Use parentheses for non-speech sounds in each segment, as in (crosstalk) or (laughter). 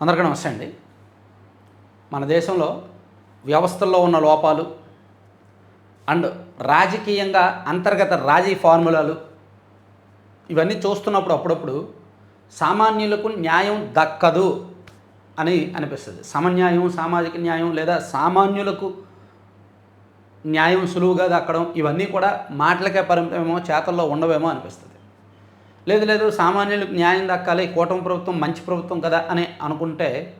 అందరికీ నమస్తే అండి. మన దేశంలో వ్యవస్థల్లో ఉన్న లోపాలు అండ్ రాజకీయంగా అంతర్గత రాజీ ఫార్ములాలు ఇవన్నీ చూస్తున్నప్పుడు అప్పుడప్పుడు సామాన్యులకు న్యాయం దక్కదు అని అనిపిస్తుంది. సమన్యాయం సామాజిక న్యాయం లేదా సామాన్యులకు న్యాయం సులువుగా దక్కడం ఇవన్నీ కూడా మాటలకే పరిమితమేమో చేతల్లో ఉండవేమో అనిపిస్తుంది. లేదు లేదు సామాన్యులకు న్యాయం దక్కాలి కూటమి ప్రభుత్వం మంచి ప్రభుత్వం కదా అని అనుకుంటే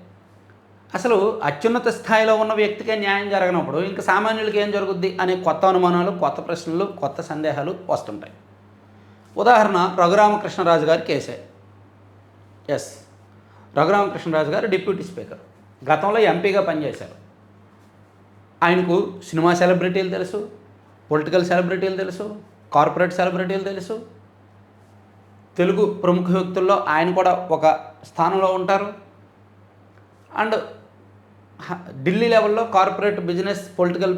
అసలు అత్యున్నత స్థాయిలో ఉన్న వ్యక్తికే న్యాయం జరగనప్పుడు ఇంకా సామాన్యులకి ఏం జరుగుద్ది అనే కొత్త అనుమానాలు కొత్త ప్రశ్నలు కొత్త సందేహాలు వస్తుంటాయి. ఉదాహరణ రఘురామకృష్ణరాజు గారి కేసే. ఎస్ రఘురామకృష్ణరాజు గారు డిప్యూటీ స్పీకర్. గతంలో ఎంపీగా పనిచేశారు. ఆయనకు సినిమా సెలబ్రిటీలు తెలుసు పొలిటికల్ సెలబ్రిటీలు తెలుసు కార్పొరేట్ సెలబ్రిటీలు తెలుసు తెలుగు ప్రముఖ వ్యక్తుల్లో ఆయన కూడా ఒక స్థానంలో ఉంటారు. అండ్ ఢిల్లీ లెవెల్లో కార్పొరేట్ బిజినెస్ పొలిటికల్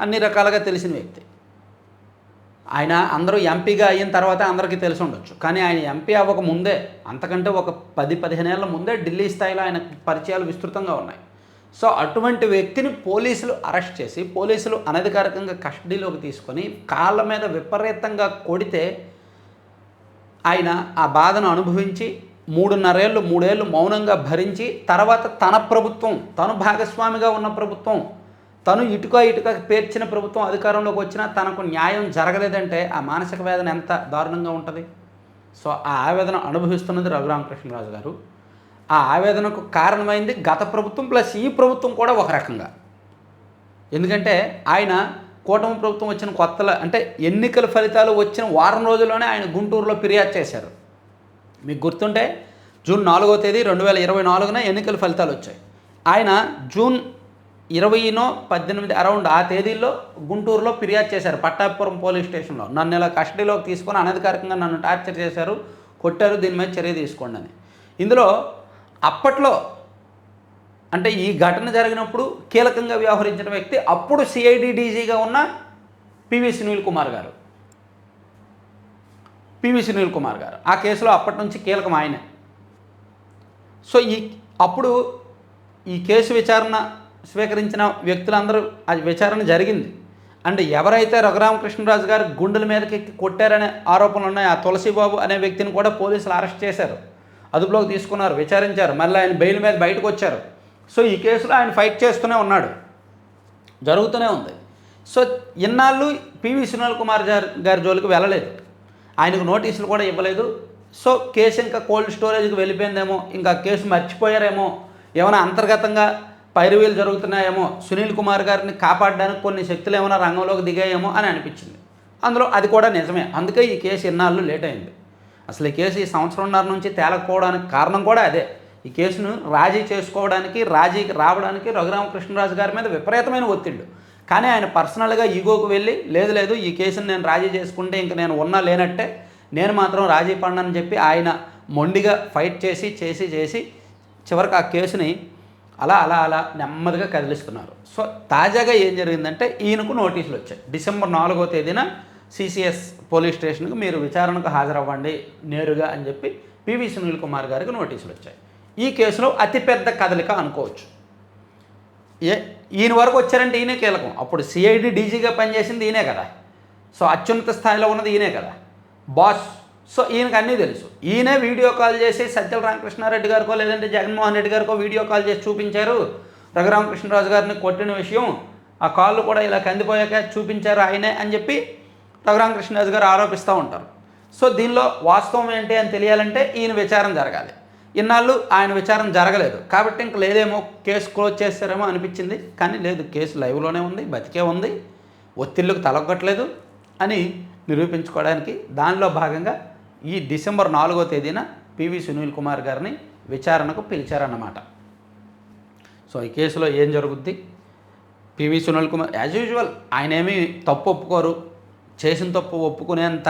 అన్ని రకాలుగా తెలిసిన వ్యక్తి. ఆయన అందరూ ఎంపీగా అయిన తర్వాత అందరికీ తెలిసి ఉండొచ్చు. కానీ ఆయన ఎంపీ అవ్వక ముందే అంతకంటే ఒక పది పదిహేను ఏళ్ళ ముందే ఢిల్లీ స్థాయిలో ఆయన పరిచయాలు విస్తృతంగా ఉన్నాయి. సో అటువంటి వ్యక్తిని పోలీసులు అరెస్ట్ చేసి పోలీసులు అనధికారికంగా కస్టడీలోకి తీసుకొని కాళ్ళ మీద విపరీతంగా కొడితే ఆయన ఆ బాధను అనుభవించి మూడున్నరేళ్ళు మూడేళ్ళు మౌనంగా భరించి తర్వాత తన ప్రభుత్వం తను భాగస్వామిగా ఉన్న ప్రభుత్వం తను ఇటుక ఇటుక పేర్చిన ప్రభుత్వం అధికారంలోకి వచ్చినా తనకు న్యాయం జరగలేదంటే ఆ మానసిక వేదన ఎంత దారుణంగా ఉంటుంది? సో ఆ ఆవేదన అనుభవిస్తున్నది రఘురామకృష్ణరాజు గారు. ఆ ఆవేదనకు కారణమైంది గత ప్రభుత్వం ప్లస్ ఈ ప్రభుత్వం కూడా ఒక రకంగా. ఎందుకంటే ఆయన కూటమి ప్రభుత్వం వచ్చిన కొత్తల అంటే ఎన్నికల ఫలితాలు వచ్చిన వారం రోజుల్లోనే ఆయన గుంటూరులో ఫిర్యాదు చేశారు. మీకు గుర్తుంటే జూన్ నాలుగో తేదీ రెండు వేల ఇరవై నాలుగున ఎన్నికల ఫలితాలు వచ్చాయి. ఆయన జూన్ ఇరవైనో పద్దెనిమిది అరౌండ్ ఆ తేదీల్లో గుంటూరులో ఫిర్యాదు చేశారు. పట్టాపురం పోలీస్ స్టేషన్లో. నన్ను ఇలా కస్టడీలోకి తీసుకొని అనధికారికంగా నన్ను టార్చర్ చేశారు కొట్టారు దీని మీద చర్య తీసుకోండి అని. ఇందులో అప్పట్లో అంటే ఈ ఘటన జరిగినప్పుడు కీలకంగా వ్యవహరించిన వ్యక్తి అప్పుడు సిఐడి డీజీగా ఉన్న పివి సునీల్ కుమార్ గారు. పివి సునీల్ కుమార్ గారు. ఆ కేసులో అప్పటి నుంచి కీలకం ఆయనే. సో ఈ అప్పుడు ఈ కేసు విచారణ స్వీకరించిన వ్యక్తులందరూ అది విచారణ జరిగింది. అండ్ ఎవరైతే రఘురామకృష్ణరాజు గారు గుండెల మీదకి కొట్టారనే ఆరోపణలు ఉన్నాయి ఆ తులసిబాబు అనే వ్యక్తిని కూడా పోలీసులు అరెస్ట్ చేశారు. అదుపులోకి తీసుకున్నారు విచారించారు. మళ్ళీ ఆయన బెయిల్ మీద బయటకు వచ్చారు. సో ఈ కేసులో ఆయన ఫైట్ చేస్తూనే ఉన్నాడు. జరుగుతూనే ఉంది. సో ఇన్నాళ్ళు పివి సునీల్ కుమార్ గారి గారి జోలికి వెళ్ళలేదు. ఆయనకు నోటీసులు కూడా ఇవ్వలేదు. సో కేసు ఇంకా కోల్డ్ స్టోరేజ్కి వెళ్ళిపోయిందేమో ఇంకా కేసు మర్చిపోయారేమో ఏమైనా అంతర్గతంగా పైరువీలు జరుగుతున్నాయేమో సునీల్ కుమార్ గారిని కాపాడడానికి కొన్ని శక్తులు ఏమైనా రంగంలోకి దిగాయేమో అని అనిపించింది. అందులో అది కూడా నిజమే. అందుకే ఈ కేసు ఇన్నాళ్ళు లేట్ అయింది. అసలు ఈ కేసు ఈ సంవత్సరంన్నర నుంచి తేలకపోవడానికి కారణం కూడా అదే. ఈ కేసును రాజీ చేసుకోవడానికి రాజీకి రావడానికి రఘురామకృష్ణరాజు గారి మీద విపరీతమైన ఒత్తిళ్ళు. కానీ ఆయన పర్సనల్గా ఈగోకు వెళ్ళి లేదు లేదు ఈ కేసును నేను రాజీ చేసుకుంటే ఇంక నేను ఉన్నా లేనట్టే నేను మాత్రం రాజీ పడినని చెప్పి ఆయన మొండిగా ఫైట్ చేసి చేసి చేసి చివరికి ఆ కేసుని అలా అలా అలా నెమ్మదిగా కదిలిస్తున్నారు. సో తాజాగా ఏం జరిగిందంటే ఈయనకు నోటీసులు వచ్చాయి. డిసెంబర్ నాలుగో తేదీన సిసిఎస్ పోలీస్ స్టేషన్కి మీరు విచారణకు హాజరవ్వండి నేరుగా అని చెప్పి పివి సునీల్ కుమార్ గారికి నోటీసులు వచ్చాయి. ఈ కేసులో అతిపెద్ద కదలిక అనుకోవచ్చు. ఏ ఈయన వరకు వచ్చారంటే ఈయనే కీలకం. అప్పుడు సిఐడి డీజీగా పనిచేసింది ఈయనే కదా. సో అత్యున్నత స్థాయిలో ఉన్నది ఈయనే కదా. బాస్ సో ఈయనకు అన్నీ తెలుసు. ఈయనే వీడియో కాల్ చేసి సజ్జల రామకృష్ణారెడ్డి గారికో లేదంటే జగన్మోహన్ రెడ్డి గారికో వీడియో కాల్ చేసి చూపించారు. రఘురామకృష్ణరాజు గారిని కొట్టిన విషయం ఆ కాళ్ళు కూడా ఇలా కందిపోయాక చూపించారు ఆయనే అని చెప్పి రఘురామకృష్ణరాజు గారు ఆరోపిస్తూ ఉంటారు. సో దీనిలో వాస్తవం ఏంటి అని తెలియాలంటే ఈయన విచారం జరగాలి. ఇన్నాళ్ళు ఆయన విచారణ జరగలేదు. కాబట్టి ఇంక లేదేమో కేసు క్లోజ్ చేస్తారేమో అనిపించింది. కానీ లేదు కేసు లైవ్లోనే ఉంది బతికే ఉంది ఒత్తిళ్ళకు తలగొట్టలేదు అని నిరూపించుకోవడానికి దానిలో భాగంగా ఈ డిసెంబర్ నాలుగో తేదీన పివి సునీల్ కుమార్ గారిని విచారణకు పిలిచారన్నమాట. సో ఈ కేసులో ఏం జరుగుద్ది? PV Sunil Kumar as usual ఆయన ఏమీ తప్పు ఒప్పుకోరు. చేసిన తప్పు ఒప్పుకునేంత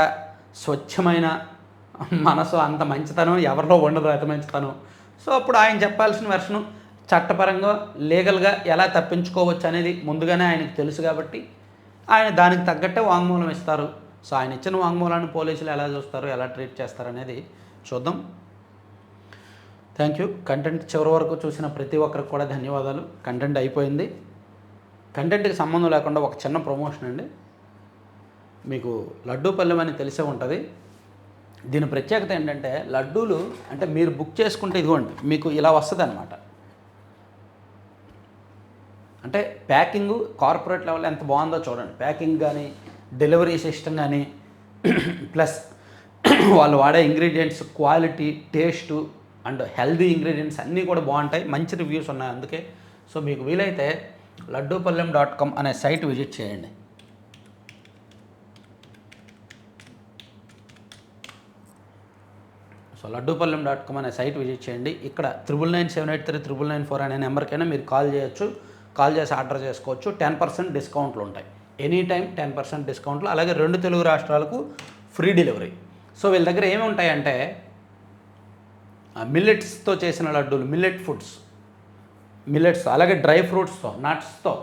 స్వచ్ఛమైన మనసు అంత మంచితనం ఎవరిలో ఉండదు అంత మంచితనం. సో అప్పుడు ఆయన చెప్పాల్సిన వెర్షను చట్టపరంగా లీగల్గా ఎలా తప్పించుకోవచ్చు అనేది ముందుగానే ఆయనకు తెలుసు కాబట్టి ఆయన దానికి తగ్గట్టే వాంగ్మూలం ఇస్తారు. సో ఆయన ఇచ్చిన వాంగ్మూలాన్ని పోలీసులు ఎలా చూస్తారు ఎలా ట్రీట్ చేస్తారు అనేది చూద్దాం. Thank you. కంటెంట్ చివరి వరకు చూసిన ప్రతి ఒక్కరికి కూడా ధన్యవాదాలు. కంటెంట్ అయిపోయింది. కంటెంట్కి సంబంధం లేకుండా ఒక చిన్న ప్రమోషన్ అండి. మీకు లడ్డూ పల్లెం అని తెలిసే ఉంటుంది. దీని ప్రత్యేకత ఏంటంటే లడ్డూలు అంటే మీరు బుక్ చేసుకుంటే ఇదిగోండి మీకు ఇలా వస్తుంది అనమాట అంటే ప్యాకింగ్ కార్పొరేట్ లెవెల్ ఎంత బాగుందో చూడండి. ప్యాకింగ్ కానీ డెలివరీ సిస్టమ్ కానీ (clears throat) ప్లస్ (clears throat) వాళ్ళు వాడే ingredients quality taste and healthy ingredients అన్నీ కూడా బాగుంటాయి. మంచి రివ్యూస్ ఉన్నాయి అందుకే. సో మీకు వీలైతే లడ్డూపల్లెం డాట్ కామ్ అనే సైట్ విజిట్ చేయండి. సో లడ్డూపల్లెం డాట్ కామ్ అనే సైట్ విజిట్ చేయండి. ఇక్కడ triple nine seven eight three triple nine four అనే నెంబర్కైనా మీరు కాల్ చేయొచ్చు. కాల్ చేసి ఆర్డర్ చేసుకోవచ్చు. టెన్ పర్సెంట్ డిస్కౌంట్లు ఉంటాయి. ఎనీ టైం టెన్ పర్సెంట్ డిస్కౌంట్లు అలాగే రెండు తెలుగు రాష్ట్రాలకు ఫ్రీ డెలివరీ సో వీళ్ళ దగ్గర ఏమి ఉంటాయంటే మిల్లెట్స్తో చేసిన లడ్డూలు మిల్లెట్ ఫుడ్స్ మిల్లెట్స్ అలాగే డ్రై ఫ్రూట్స్తో నట్స్తో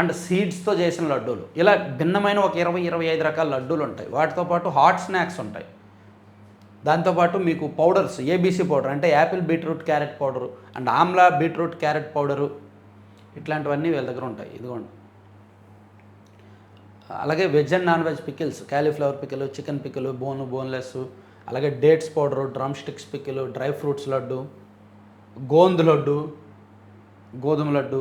అండ్ సీడ్స్తో చేసిన లడ్డూలు. ఇలా భిన్నమైన ఒక ఇరవై ఇరవై ఐదు రకాల లడ్డూలు ఉంటాయి. వాటితో పాటు హాట్ స్నాక్స్ ఉంటాయి. దాంతోపాటు మీకు పౌడర్స్ ఏబీసీ పౌడర్ అంటే apple beetroot carrot powder and amla beetroot carrot powder ఇట్లాంటివన్నీ వీళ్ళ దగ్గర ఉంటాయి. ఇదిగోండి. అలాగే veg and non veg pickles cauliflower pickle chicken pickle bone boneless అలాగే dates powder drumsticks pickle dry fruits laddu gond laddu గోధుమ లడ్డు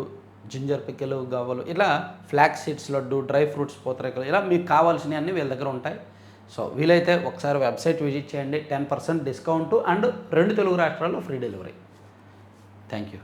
జింజర్ పికిల్ గవ్వలు ఇలా flax seeds laddu dry fruits పూతరేకలు ఇలా మీకు కావాల్సినవి అన్నీ వీళ్ళ దగ్గర ఉంటాయి. సో వీలైతే ఒకసారి వెబ్సైట్ విజిట్ చేయండి. టెన్ పర్సెంట్ డిస్కౌంట్ అండ్ రెండు తెలుగు రాష్ట్రాల్లో ఫ్రీ డెలివరీ. Thank you